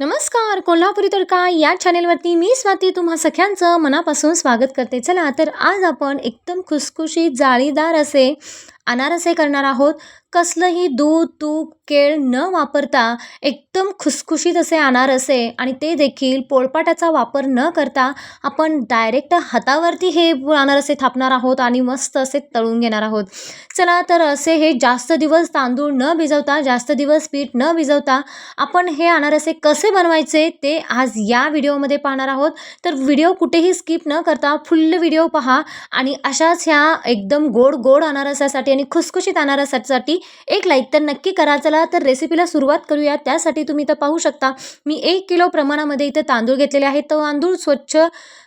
नमस्कार कोल्हापुरी तडका या चॅनेलवरती मी स्वाती. तुम्हा सगळ्यांचं मनापासून स्वागत करते. चला तर आज आपण एकदम खुसखुशीत जाळीदार असे अनारसे करणार आहोत. कसलंही दूध तूप केळ न वापरता एकदम खुसखुशीत असे अनारसे आणि ते देखील पोळपाटाचा वापर न करता आपण डायरेक्ट हातावरती हे अनारसे थापणार आहोत आणि मस्त असे तळून घेणार आहोत. चला तर असे हे जास्त दिवस तांदूळ न भिजवता जास्त दिवस पीठ न भिजवता आपण हे अनारसे कसे बनवायचे ते आज या व्हिडिओमध्ये पाहणार आहोत. तर व्हिडिओ कुठेही स्किप न करता फुल्ल व्हिडिओ पहा आणि अशाच ह्या एकदम गोड गोड अनारसासाठी आणि खुसखुशीत अनारसासाठी एक लाईक तर नक्की करा. चला तर रेसिपीला सुरुवात करूया. त्यासाठी तुम्ही इथं पाहू शकता मी एक किलो प्रमाणामध्ये इथं तांदूळ घेतलेले आहेत. तो तांदूळ स्वच्छ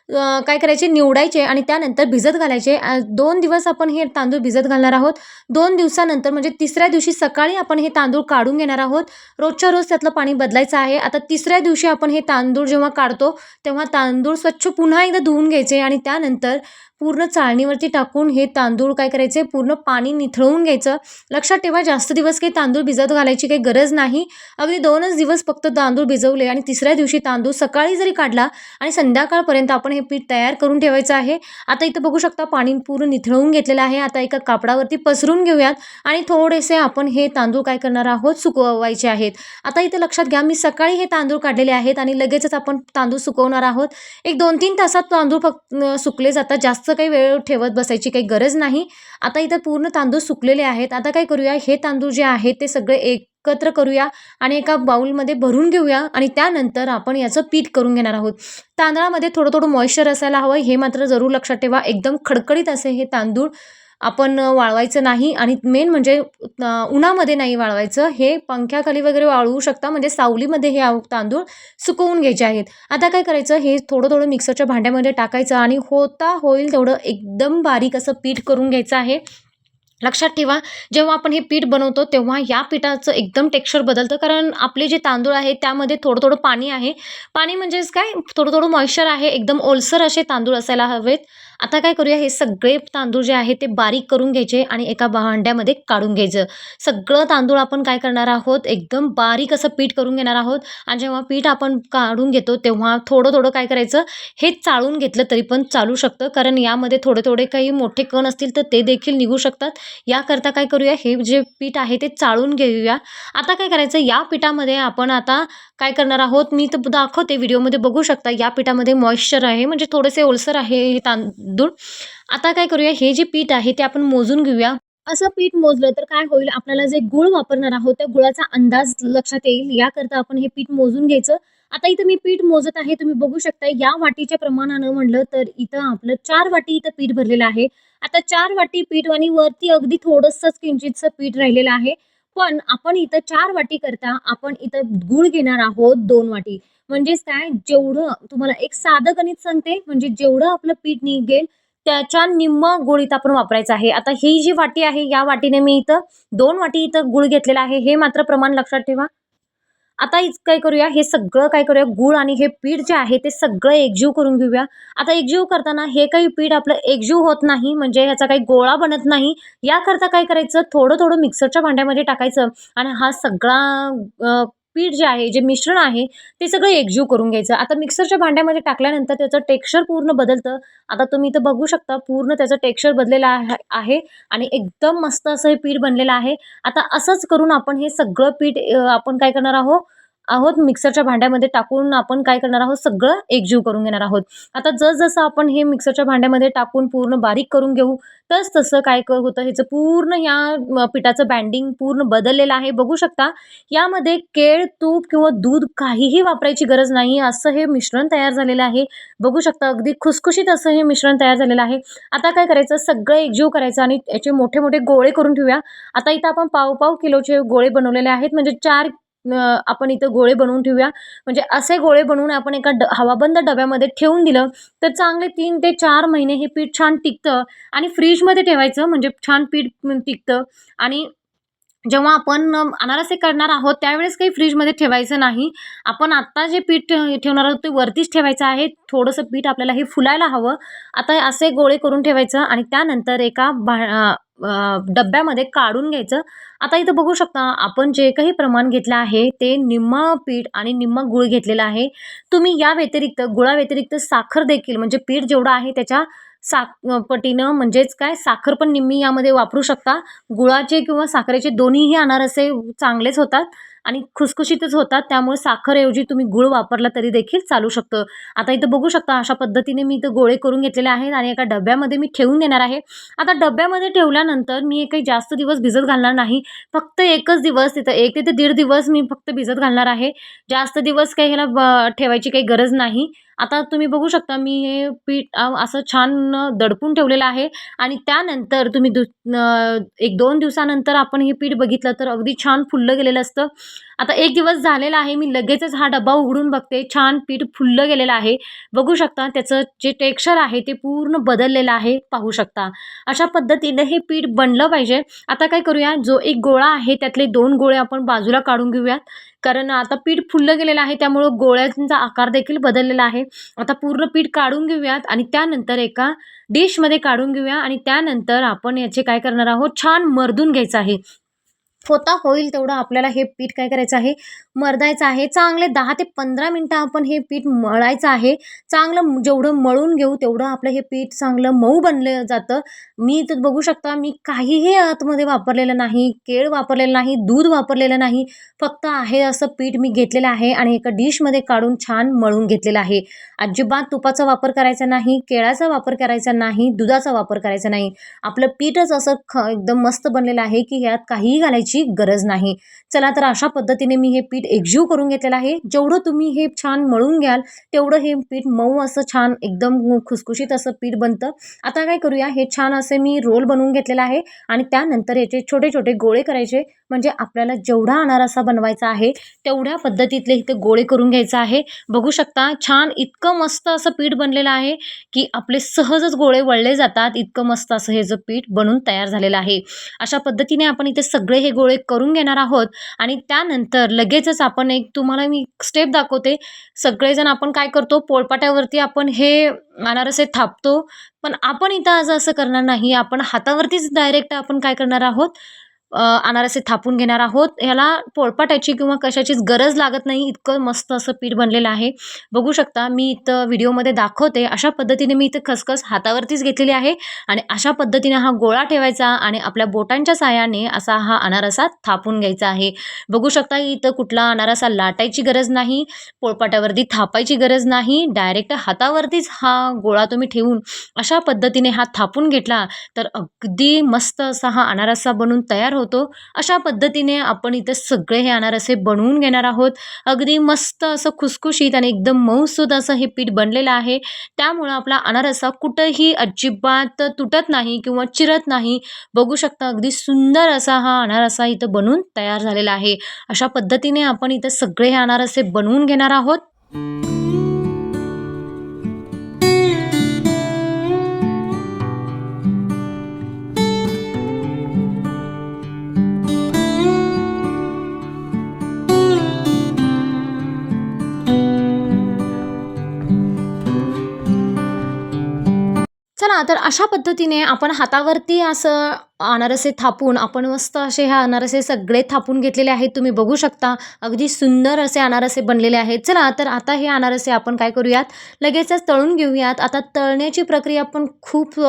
काय करायचे? निवडायचे आणि त्यानंतर भिजत घालायचे. दोन दिवस आपण हे तांदूळ भिजत घालणार आहोत. दोन दिवसानंतर म्हणजे तिसऱ्या दिवशी सकाळी आपण हे तांदूळ काढून घेणार आहोत. रोजच्या रोज त्यातलं पाणी बदलायचं आहे. आता तिसऱ्या दिवशी आपण हे तांदूळ जेव्हा काढतो तेव्हा तांदूळ स्वच्छ पुन्हा एकदा धुवून घ्यायचे आणि त्यानंतर पूर्ण चाळणीवरती टाकून हे तांदूळ काय करायचे? पूर्ण पाणी निथळवून घ्यायचं. लक्षात ठेवा जास्त दिवस काही तांदूळ भिजत घालायची काही गरज नाही. अगदी दोनच दिवस फक्त तांदूळ भिजवले आणि तिसऱ्या दिवशी तांदूळ सकाळी जरी काढला आणि संध्याकाळपर्यंत आपण हे पीठ तयार करून ठेवायचं आहे. आता इथं बघू शकता पाणी पूर्ण निथळवून घेतलेलं आहे. आता एका कापडावरती पसरून घेऊयात आणि थोडेसे आपण हे तांदूळ काय करणार आहोत? सुकवायचे आहेत. आता इथं लक्षात घ्या मी सकाळी हे तांदूळ काढलेले आहेत आणि लगेचच आपण तांदूळ सुकवणार आहोत. एक दोन तीन तासात तांदूळ फक्त सुकले जातात. जास्त काही वेळ ठेवत बसायची काही गरज नाही. आता इथं पूर्ण तांदूळ सुकलेले आहेत. आता काय करूया? हे तांदूळ जे आहेत ते सगळे एक एकत्र करूया आणि एका बाऊलमध्ये भरून घेऊया आणि त्यानंतर आपण याचं पीठ करून घेणार आहोत. तांदळामध्ये थोडं थोडं मॉइश्चर असायला हवं हे मात्र जरूर लक्षात ठेवा. एकदम खडखडीत असे हे तांदूळ आपण वाळवायचं नाही आणि मेन म्हणजे उन्हामध्ये नाही वाळवायचं. हे पंख्याखाली वगैरे वाळवू शकता म्हणजे सावलीमध्ये हे तांदूळ सुकवून घ्यायचे आहेत. आता काय करायचं? हे थोडं थोडं मिक्सरच्या भांड्यामध्ये टाकायचं आणि होता होईल तेवढं एकदम बारीक असं पीठ करून घ्यायचं आहे. लक्षात ठेवा जेव्हा आपण हे पीठ बनवतो तेव्हा या पिठाचं एकदम टेक्स्चर बदलतं. कारण आपले जे तांदूळ आहे त्यामध्ये थोडं थोडं पाणी आहे. पाणी म्हणजेच काय? थोडं थोडं मॉइश्चर आहे. एकदम ओलसर असे तांदूळ असायला हवेत. आता काय करूया हे सगळे तांदूळ जे आहे ते बारीक करून घ्यायचे आणि एका भांड्यामध्ये काढून घ्यायचं. सगळं तांदूळ आपण काय करणार आहोत एकदम बारीक असं पीठ करून घेणार आहोत आणि जेव्हा पीठ आपण काढून घेतो तेव्हा थोडं थोडं काय करायचं हे चाळून घेतलं तरी पण चालू शकतं. कारण यामध्ये थोडे थोडे काही मोठे कण असतील तर ते देखील निघू शकतात. याकरता काय करूया हे जे पीठ आहे ते चाळून घेऊया. आता काय करायचं या पिठामध्ये आपण आता काय करणार आहोत मी तर दाखवते व्हिडिओमध्ये बघू शकता. या पिठामध्ये मॉइश्चर आहे म्हणजे थोडेसे ओलसर आहे हे दूर. आता काय करूया हे जे पीठ आहे ते आपण मोजून घेऊया. असं पीठ मोजलं तर काय होईल आपल्याला जे गुळ वापरणार आहोत त्या गुळाचा अंदाज लक्षात येईल. याकरता आपण हे पीठ मोजून घ्यायचं. आता इथं मी पीठ मोजत आहे तुम्ही बघू शकता या वाटीच्या प्रमाणानं म्हणलं तर इथं आपलं चार वाटी इथं पीठ भरलेलं आहे. आता चार वाटी पीठ आणि वरती अगदी थोडंसंच किंचितचं पीठ राहिलेलं आहे. पण आपण इथं चार वाटी करता आपण इथं गुळ घेणार आहोत दोन वाटी. म्हणजेच काय? जेवढं तुम्हाला एक साधं गणित सांगते म्हणजे जेवढं आपलं पीठ निघेल त्याच्या निम्म गुळ इथं आपण वापरायचं आहे. आता ही जी वाटी आहे या वाटीने मी इथं दोन वाटी इथं गुळ घेतलेला आहे. हे मात्र प्रमाण लक्षात ठेवा. आता इच काय करूया? हे सगळं काय करूया? गूळ आणि हे पीठ जे आहे ते सगळं एकजीव करून घेऊया. आता एकजीव करताना हे काही पीठ आपलं एकजीव होत नाही म्हणजे ह्याचा काही गोळा बनत नाही. याकरता काय करायचं? थोडं थोडं मिक्सरच्या भांड्यामध्ये टाकायचं आणि हा सगळा पीठ जे आहे जे मिश्रण आहे ते सगळं एकजीव करून घ्यायचं. आता मिक्सरच्या भांड्यामध्ये टाकल्यानंतर त्याचं टेक्स्चर पूर्ण बदलतं. आता तुम्ही इथं बघू शकता पूर्ण त्याचं टेक्स्चर बदलेलं आहे आणि एकदम मस्त असं हे पीठ बनलेलं आहे. आता असंच करून आपण हे सगळं पीठ आपण काय करणार आहोत? आहोत मिक्सरच्या भांड्यामध्ये टाकून आपण काय करणार आहोत सगळं एकजीव करून घेणार आहोत. आता जसजसं आपण हे मिक्सरच्या भांड्यामध्ये टाकून पूर्ण बारीक करून घेऊ तस तसं काय क होतं ह्याचं पूर्ण या पिठाचं बँडिंग पूर्ण बदललेलं आहे. बघू शकता यामध्ये केळ तूप किंवा दूध काहीही वापरायची गरज नाही असं हे मिश्रण तयार झालेलं आहे. बघू शकता अगदी खुसखुशीत असं हे मिश्रण तयार झालेलं आहे. आता काय करायचं सगळं एकजीव करायचं आणि याचे मोठे मोठे गोळे करून ठेवूया. आता इथं आपण पाव पाव किलोचे गोळे बनवलेले आहेत. म्हणजे चार आपण इथं गोळे बनवून ठेवूया. म्हणजे असे गोळे बनवून आपण एका ड हवाबंद डब्यामध्ये ठेवून दिलं तर चांगले तीन ते चार महिने हे पीठ छान टिकतं आणि फ्रीजमध्ये ठेवायचं म्हणजे छान पीठ टिकतं. आणि जेव्हा आपण अनारसे करणार आहोत त्यावेळेस काही फ्रीजमध्ये ठेवायचं नाही. आपण आत्ता जे पीठ ठेवणार आहोत ते वरतीच ठेवायचं आहे. थोडंसं पीठ आपल्याला हे फुलायला हवं. आता असे गोळे करून ठेवायचं आणि त्यानंतर एका भा डब्यामध्ये काढून घ्यायचं. आता इथं बघू शकता आपण जे काही प्रमाण घेतलं आहे ते निम्म पीठ आणि निम्म गूळ घेतलेलं आहे. तुम्ही या व्यतिरिक्त गुळाव्यतिरिक्त साखर देखील म्हणजे पीठ जेवढं आहे त्याच्या साख पटीनं म्हणजेच काय? साखर पण निम्मी यामध्ये वापरू शकता. गुळाचे किंवा साखरेचे दोन्हीही अनारसे चांगलेच होतात आणि खुसखुशीतच होतात. त्यामुळे साखरऐवजी तुम्ही गुळ वापरला तरी देखील चालू शकतं. आता इथं बघू शकता अशा पद्धतीने मी इथं गोळे करून घेतलेले आहेत आणि एका डब्यामध्ये मी ठेवून देणार आहे. आता डब्यामध्ये ठेवल्यानंतर मी काही जास्त दिवस भिजत घालणार नाही. फक्त एकच दिवस तिथं एक ते दीड दिवस मी फक्त भिजत घालणार आहे. जास्त दिवस काही ह्याला ब ठेवायची काही गरज नाही. आता तुम्ही बघू शकता मी हे पीठ असं छान दडपून ठेवलेलं आहे. आणि त्यानंतर तुम्ही दु एक दोन दिवसानंतर आपण हे पीठ बघितलं तर अगदी छान फुललं गेलेलं असतं. आता एक दिवस झालेला आहे मी लगेचच हा डबा उघडून बघते. छान पीठ फुललं गेलेलं आहे. बघू शकता त्याचं जे टेक्स्चर आहे ते पूर्ण बदललेलं आहे पाहू शकता. अशा पद्धतीने हे पीठ बनलं पाहिजे. आता काय करूया जो एक गोळा आहे त्यातले दोन गोळे आपण बाजूला काढून घेऊयात. कारण आता पीठ फुललं गेलेलं आहे त्यामुळं गोळ्यांचा आकार देखील बदललेला आहे. आता पूर्ण पीठ काढून घेऊयात आणि त्यानंतर एका डिशमध्ये काढून घेऊया आणि त्यानंतर आपण याचे काय करणार आहोत? छान मर्दून घ्यायचं आहे. होता होईल तेवढं आपल्याला हे पीठ काय करायचं आहे? मर्दायचं आहे. चांगले दहा ते पंधरा मिनटं आपण हे पीठ मळायचं आहे. चांगलं जेवढं मळून घेऊ तेवढं आपलं हे पीठ चांगलं मऊ बनलं जातं. मी तर बघू शकता मी काहीही आतमध्ये वापरलेलं नाही केळ वापरलेलं नाही दूध वापरलेलं नाही. फक्त आहे असं पीठ मी घेतलेलं आहे आणि एका डिशमध्ये काढून छान मळून घेतलेलं आहे. अजिबात तुपाचा वापर करायचा नाही केळाचा वापर करायचा नाही दुधाचा वापर करायचा नाही. आपलं पीठच असं ख एकदम मस्त बनलेलं आहे की ह्यात काहीही घालायची गरज नाही. चला तर अशा पद्धतीने मी हे पीठ एकजीव करून घेतलेलं आहे. जेवढं तुम्ही हे छान मळून घ्याल तेवढं हे पीठ मऊ असं छान एकदम खुसखुशीत असं पीठ बनतं. आता काय करूया हे छान असे मी रोल बनवून घेतलेला आहे आणि त्यानंतर याचे छोटे छोटे गोळे करायचे. म्हणजे आपल्याला जेवढा अनारसा बनवायचा आहे तेवढ्या पद्धतीतले इथे गोळे करून घ्यायचं आहे. बघू शकता छान इतकं मस्त असं पीठ बनलेलं आहे की आपले सहजच गोळे वळले जातात. इतकं मस्त असं हे जे पीठ बनून तयार झालेलं आहे. अशा पद्धतीने आपण इथे सगळे हे गोळे करून घेणार आहोत आणि त्यानंतर लगेचच आपण एक तुम्हाला मी स्टेप दाखवते. सगळेजण आपण काय करतो पोळपाट्यावरती आपण हे अनारसे थापतो. पण आपण इथं आज असं करणार नाही. आपण हातावरतीच डायरेक्ट आपण काय करणार आहोत? अनारसे थापून घेणार आहोत. ह्याला पोळपाटायची किंवा कशाचीच गरज लागत नाही. इतकं मस्त असं पीठ बनलेलं आहे. बघू शकता मी इथं व्हिडिओमध्ये दाखवते. अशा पद्धतीने मी इथं खसखस हातावरतीच घेतलेली आहे आणि अशा पद्धतीने हा गोळा ठेवायचा आणि आपल्या बोटांच्या साहाय्याने असा हा अनारसा थापून घ्यायचा आहे. बघू शकता इथं कुठला अनारसा लाटायची गरज नाही पोळपाटावरती थापायची गरज नाही. डायरेक्ट हातावरतीच हा गोळा तुम्ही ठेवून अशा पद्धतीने हा थापून घेतला तर अगदी मस्त असा हा अनारसा बनून तयार होतो. अशा पद्धतीने आपण इथे सगळे हे अनारसे बनवून घेणार आहोत. अगदी मस्त असं खुसखुशीत आणि एकदम मऊसूद असं हे पीठ बनलेलं आहे. त्यामुळं आपला अनारसा कुठंही अजिबात तुटत नाही किंवा चिरत नाही. बघू शकता अगदी सुंदर असा हा अनारसा इथं बनून तयार झालेला आहे. अशा पद्धतीने आपण इथं सगळे हे अनारसे बनवून घेणार आहोत. चला तर अशा पद्धतीने आपण हातावरती असं अनारसे थापून आपण मस्त असे ह्या अनारसे सगळे थापून घेतलेले आहेत. तुम्ही बघू शकता अगदी सुंदर असे अनारसे बनलेले आहेत. चला तर आता हे अनारसे आपण काय करूयात? लगेचच तळून घेऊयात. आता तळण्याची प्रक्रिया पण खूप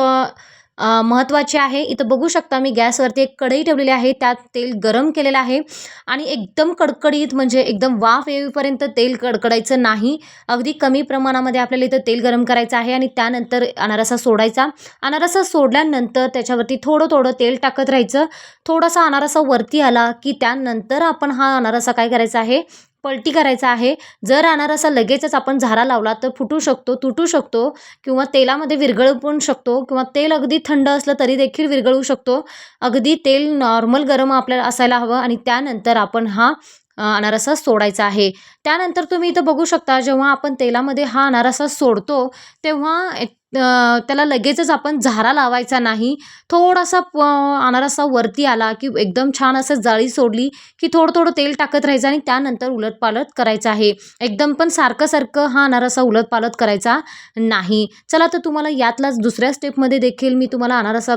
महत्त्वाची आहे. इथं बघू शकता मी गॅसवरती एक कढई ठेवलेली आहे. त्यात तेल गरम केलेलं आहे आणि एकदम कडकडीत म्हणजे एकदम वाफ येईपर्यंत तेल कडकडायचं नाही. अगदी कमी प्रमाणामध्ये आपल्याला इथं तेल गरम करायचं आहे आणि त्यानंतर अनारसा सोडायचा. अनारसा सोडल्यानंतर त्याच्यावरती थोडं थोडं तेल टाकत राहायचं. थोडासा अनारसा वरती आला की त्यानंतर आपण हा अनारसा काय करायचा आहे? पलटी करायचा आहे. जर अनारसा लगेचच आपण झारा लावला तर फुटू शकतो तुटू शकतो किंवा तेलामध्ये विरघळू पण शकतो किंवा तेल अगदी थंड असलं तरी देखील विरघळू शकतो. अगदी तेल नॉर्मल गरम आपल्याला असायला हवं आणि त्यानंतर आपण हा अनारसा सोडायचा आहे. त्यानंतर तुम्ही इथं बघू शकता जेव्हा आपण तेलामध्ये हा अनारसा सोडतो तेव्हा एक त्याला लगेचच आपण झारा लावायचा नाही. थोडासा प अनारसा वरती आला की एकदम छान असं जाळी सोडली की थोडं थोडं तेल टाकत राहायचं आणि त्यानंतर उलटपालट करायचं आहे. एकदम पण सारखं सारखं हा अनारसा उलटपालट करायचा नाही. चला तर तुम्हाला यातलाच दुसऱ्या स्टेपमध्ये देखील मी तुम्हाला अनारसा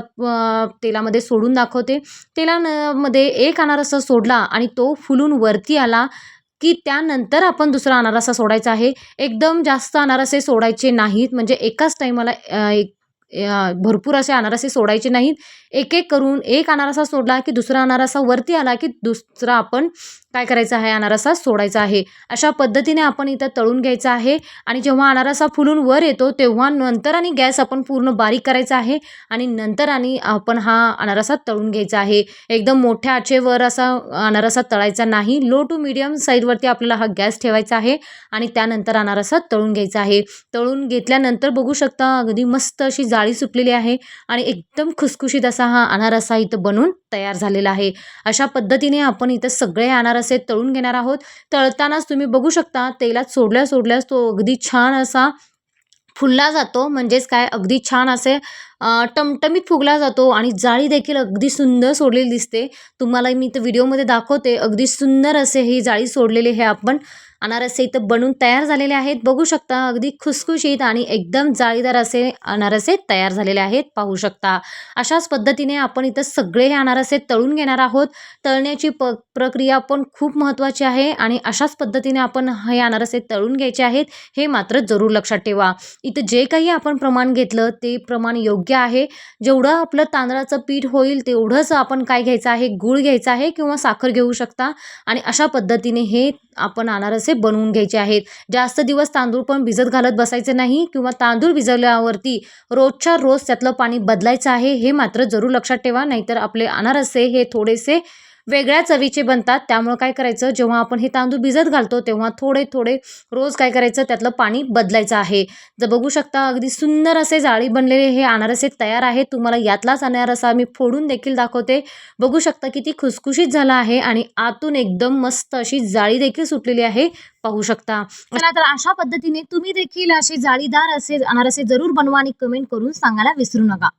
तेलामध्ये सोडून दाखवते. तेला न- मध्ये एक अनारसा सोडला आणि तो फुलून वरती आला. की त्यानंतर आपण दुसरा अनारसा सोडायचा आहे. एकदम जास्त अनारसे सोडायचे नाहीत. म्हणजे एकाच टाईमाला एक भरपूर असे अनारसे सोडायचे नाहीत. एक एक करून एक अनारसा सोडला की दुसरा अनारसा वरती आला की दुसरा आपण काय करायचं आहे? अनारसा सोडायचा आहे. अशा पद्धतीने आपण इथं तळून घ्यायचं आहे आणि जेव्हा अनारसा फुलून वर येतो तेव्हा नंतर आणि गॅस आपण पूर्ण बारीक करायचा आहे आणि नंतर आणि आपण हा अनारसा तळून घ्यायचा आहे. एकदम मोठ्या आचेवर असा अनारसा तळायचा नाही. लो टू मिडियम साईजवरती आपल्याला हा गॅस ठेवायचा आहे आणि त्यानंतर अनारसा तळून घ्यायचा आहे. तळून घेतल्यानंतर बघू शकता अगदी मस्त अशी जाळी सुटलेली आहे आणि एकदम खुसखुशीत असा हा अनारसा इथं बनून तयार झालेला आहे. अशा पद्धतीने आपण इथं सगळे अनारसे तळून घेणार आहोत. तळतानाच तुम्ही बघू शकता तेलात सोडल्या सोडल्यास तो अगदी छान असा फुलला जातो. म्हणजेच काय? अगदी छान असे टमटमीत फुगला जातो आणि जाळी देखील अगदी सुंदर सोडलेली दिसते. तुम्हाला मी इथं व्हिडिओमध्ये दाखवते अगदी सुंदर असे ही जाळी सोडलेली हे आपण. अनारसे इथं बनून तयार झालेले आहेत. बघू शकता अगदी खुसखुशीत आणि एकदम जाळीदार असे अनारसे तयार झालेले आहेत. पाहू शकता अशाच पद्धतीने आपण इथं सगळे हे अनारसे तळून घेणार आहोत. तळण्याची प प्रक्रिया पण खूप महत्त्वाची आहे आणि अशाच पद्धतीने आपण हे अनारसे तळून घ्यायचे आहेत हे मात्र जरूर लक्षात ठेवा. इथं जे काही आपण प्रमाण घेतलं ते प्रमाण योग्य आहे. जेवढं आपलं तांदळाचं पीठ होईल तेवढंच आपण काय घ्यायचं आहे? गूळ घ्यायचा आहे किंवा साखर घेऊ शकता? आणि अशा पद्धतीने हे आपण अनारसे बनवून घ्यायचे आहेत. जास्त दिवस तांदूळ पण भिजत घालत बसायचे नाही किंवा तांदूळ भिजवल्यावरती रोजच्या रोज त्यातलं पाणी बदलायचं आहे हे मात्र जरूर लक्षात ठेवा. नाहीतर आपले अनारसे हे थोडेसे वेगळ्या चवीचे बनतात. त्यामुळं काय करायचं जेव्हा आपण हे तांदूळ भिजत घालतो तेव्हा थोडे थोडे रोज काय करायचं त्यातलं पाणी बदलायचं आहे. जर बघू शकता अगदी सुंदर असे जाळी बनलेले हे अनारसे तयार आहे तुम्हाला यातलाच अनारसा मी फोडून देखील दाखवते. बघू शकता किती खुसखुशीत झाला आहे आणि आतून एकदम मस्त अशी जाळी देखील सुटलेली आहे. पाहू शकता. चला तर अशा पद्धतीने तुम्ही देखील असे जाळीदार असे अनारसे जरूर बनवा आणि कमेंट करून सांगायला विसरू नका.